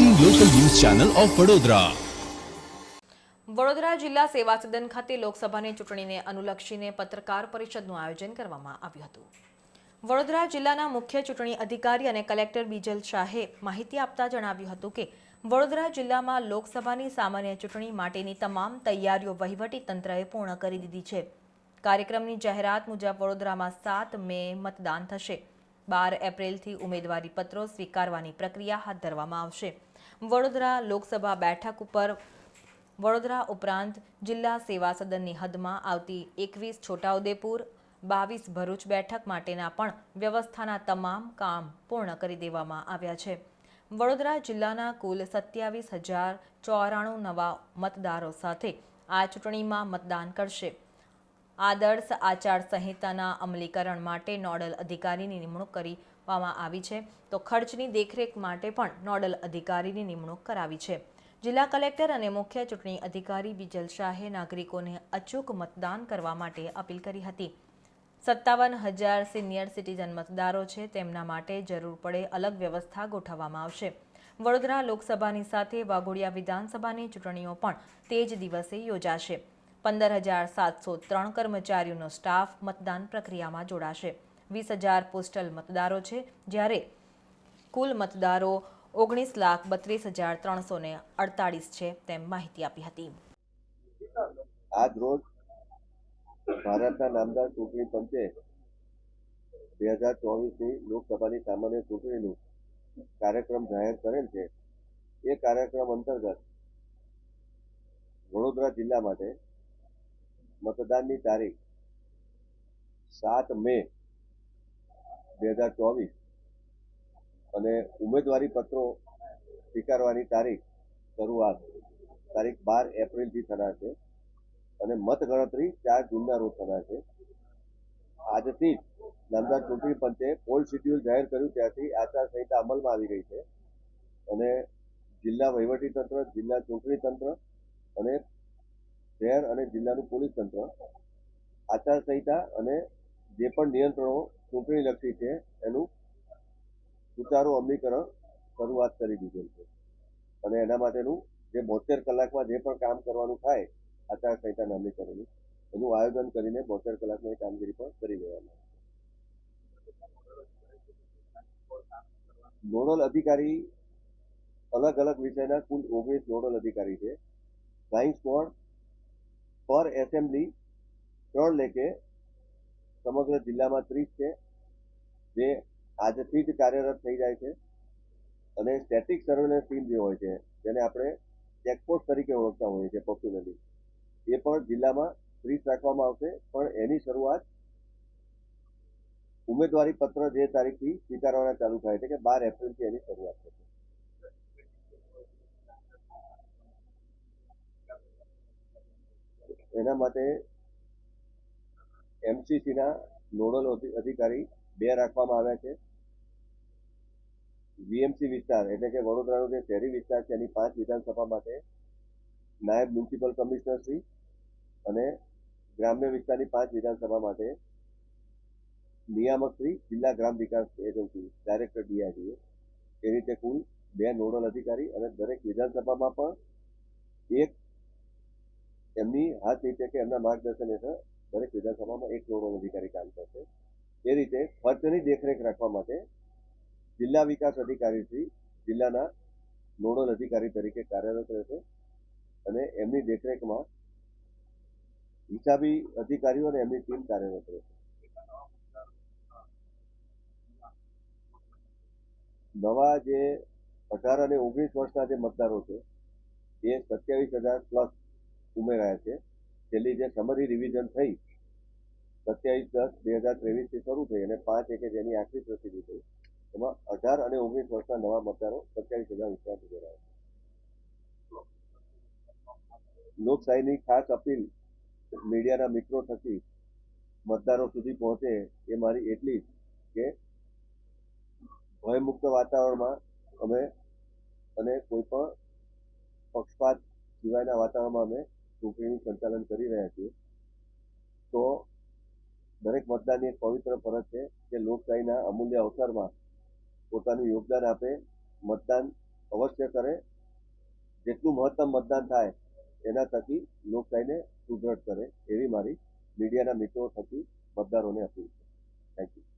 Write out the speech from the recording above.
Channel of Vadodara Vadodara જિલ્લા સેવા સદન ખાતે લોકસભાની ચૂંટણીને અનુલક્ષીને પત્રકાર પરિષદનું આયોજન કરવામાં આવ્યું હતું. વડોદરા જિલ્લાના મુખ્ય ચૂંટણી અધિકારી અને કલેક્ટર બીજલ શાહે માહિતી આપતા જણાવ્યું હતું કે, વડોદરા જિલ્લામાં લોકસભાની સામાન્ય ચૂંટણી માટેની તમામ તૈયારીઓ વહીવટી તંત્રએ પૂર્ણ કરી દીધી છે. કાર્યક્રમની જાહેરાત મુજબ વડોદરામાં સાત મે મતદાન થશે. બાર એપ્રિલથી ઉમેદવારી પત્રો સ્વીકારવાની પ્રક્રિયા હાથ ધરવામાં આવશે. વડોદરા લોકસભા બેઠક ઉપર વડોદરા ઉપરાંત જિલ્લા સેવા સદનની હદમાં આવતી એકવીસ છોટાઉદેપુર, બાવીસ ભરૂચ બેઠક માટેના પણ વ્યવસ્થાના તમામ કામ પૂર્ણ કરી દેવામાં આવ્યા છે. વડોદરા જિલ્લાના કુલ સત્યાવીસ હજાર ચોરાણું નવા મતદારો સાથે આ ચૂંટણીમાં મતદાન કરશે. આદર્શ આચાર સંહિતાના અમલીકરણ માટે નોડલ અધિકારીની નિમણૂક કરવામાં આવી છે. તો ખર્ચની દેખરેખ માટે પણ નોડલ અધિકારીની નિમણૂક કરાવી છે. જિલ્લા કલેક્ટર અને મુખ્ય ચૂંટણી અધિકારી બિજલ શાહે નાગરિકોને અચૂક મતદાન કરવા માટે અપીલ કરી હતી. સત્તાવન હજાર સિનિયર સિટીઝન મતદારો છે, તેમના માટે જરૂર પડે અલગ વ્યવસ્થા ગોઠવવામાં આવશે. વડોદરા લોકસભાની સાથે વાઘોડિયા વિધાનસભાની ચૂંટણીઓ પણ તે જ દિવસે યોજાશે. પંદર હજાર સાતસો ત્રણ કર્મચારીઓનો સ્ટાફ મતદાન પ્રક્રિયામાં જોડાશે. વીસ હજાર પોસ્ટલ મતદારો છે, જ્યારે કુલ મતદારો ઓગણીસ લાખ બત્રીસ હજાર ત્રણસો ને અડતાળીસ છે તેમ માહિતી આપી હતી. આજ રોજ ભારતના નામદાર ચૂંટણી પંચે બે હજાર ચોવીસની લોકસભાની સામાન્ય ચૂંટણીનું કાર્યક્રમ જાહેર કરેલ છે. એ કાર્યક્રમ અંતર્ગત વડોદરા જિલ્લા માટે મતદાનની તારીખ સાત મે બે હજાર ચોવીસ. અને ઉમેદવારી પત્રો સ્વીકારવાની તારીખ શરૂઆત તારીખ બાર એપ્રિલથી થનાર અને મતગણતરી ચાર જૂનના રોજ થનાર છે. આજથી જ નામદાર ચૂંટણી પંચે પોલ શિડ્યુલ જાહેર કર્યું ત્યારથી આચારસંહિતા અમલમાં આવી ગઈ છે. અને જિલ્લા વહીવટી તંત્ર, જિલ્લા ચૂંટણી તંત્ર અને શહેર અને જિલ્લાનું પોલીસ તંત્ર આચારસંહિતા અને જે પણ નિયંત્રણો ચૂંટણી લક્ષી છે, એનું સુચારું અમલીકરણ શરૂઆત કરી દીધેલ છે. અને એના માટેનું જે બોતેર કલાકમાં જે પણ કામ કરવાનું થાય આચારસંહિતાના અમલીકરણનું, એનું આયોજન કરીને બોતેર કલાકમાં એ કામગીરી પણ કરી લેવામાં નોડલ અધિકારી અલગ અલગ વિષયના કુલ ઓગણીસ નોડલ અધિકારી છે. ફ્લાઇંગ સ્ક્વોડ પર એસેમ્બલી ત્રણ લેખે સમગ્ર જિલ્લામાં ત્રીસ છે, જે આજથી જ કાર્યરત થઈ જાય છે. અને સ્ટેટિક સર્વેલન્સ ટીમ જે હોય છે, જેને આપણે ચેકપોસ્ટ તરીકે ઓળખતા હોઈએ છીએ પોપ્યુલરલી એ પણ જિલ્લામાં ત્રીસ રાખવામાં આવશે, પણ એની શરૂઆત ઉમેદવારી પત્ર જે તારીખથી સ્વીકારવાના ચાલુ થાય છે, કે બાર એપ્રિલથી એની શરૂઆત થશે. એના માટે એમસીસીના નોડલ અધિ- અધિકારી બે રાખવામાં આવ્યા છે. વીએમસી વિસ્તાર એટલે કે વડોદરાનો જે શહેરી વિસ્તાર છે, એની પાંચ વિધાનસભા માટે નાયબ મ્યુનિસિપલ કમિશનર શ્રી અને ગ્રામ્ય વિસ્તારની પાંચ વિધાનસભા માટે નિયામક શ્રી જિલ્લા ગ્રામ વિકાસ એજન્સી, ડાયરેક્ટર ડીઆરડીએ એ. રીતે કુલ બે નોડલ અધિકારી અને દરેક વિધાનસભામાં પણ એક એમની હાથ નીચે કે એમના માર્ગદર્શન હેઠળ દરેક વિધાનસભામાં એક નોડલ અધિકારી કામ કરશે. એ રીતે ખર્ચની દેખરેખ રાખવા માટે જિલ્લા વિકાસ અધિકારી શ્રી જિલ્લાના નોડલ અધિકારી તરીકે કાર્યરત રહેશે અને એમની દેખરેખમાં હિસાબી અધિકારીઓ અને એમની ટીમ કાર્યરત રહેશે. નવા જે અઢાર અને ઓગણીસ વર્ષના જે મતદારો છે, એ સત્યાવીસ હજાર પ્લસ ઉમેરાયા છે. છેલ્લી જે સમરી રિવિઝન થઈ, સત્યાવીસ દસ બે હજાર ત્રેવીસથી શરૂ થઈ અને પાંચ એકે જેની આખરી પ્રસિદ્ધિ થઈ, એમાં અઢાર અને ઓગણીસ વર્ષના નવા મતદારો સત્યાવીસ હજાર વિદ્યાર્થી જોડાયા લોકશાહીની ખાસ અપીલ મીડિયાના મિત્રો થકી મતદારો સુધી પહોંચે એ મારી એટલી જ કે ભયમુક્ત વાતાવરણમાં અમે અને કોઈ પણ પક્ષપાત સિવાયના વાતાવરણમાં અમે ચૂંટણીનું સંચાલન કરી રહ્યા છીએ, તો દરેક મતદારની એક પવિત્ર ફરજ છે કે લોકશાહીના અમૂલ્ય અવસરમાં પોતાનું યોગદાન આપે, મતદાન અવશ્ય કરે. જેટલું મહત્તમ મતદાન થાય, એના થકી લોકશાહીને સુદ્રઢ કરે, એવી મારી મીડિયાના મિત્રો થકી મતદારોને અપીલ છે. Thank you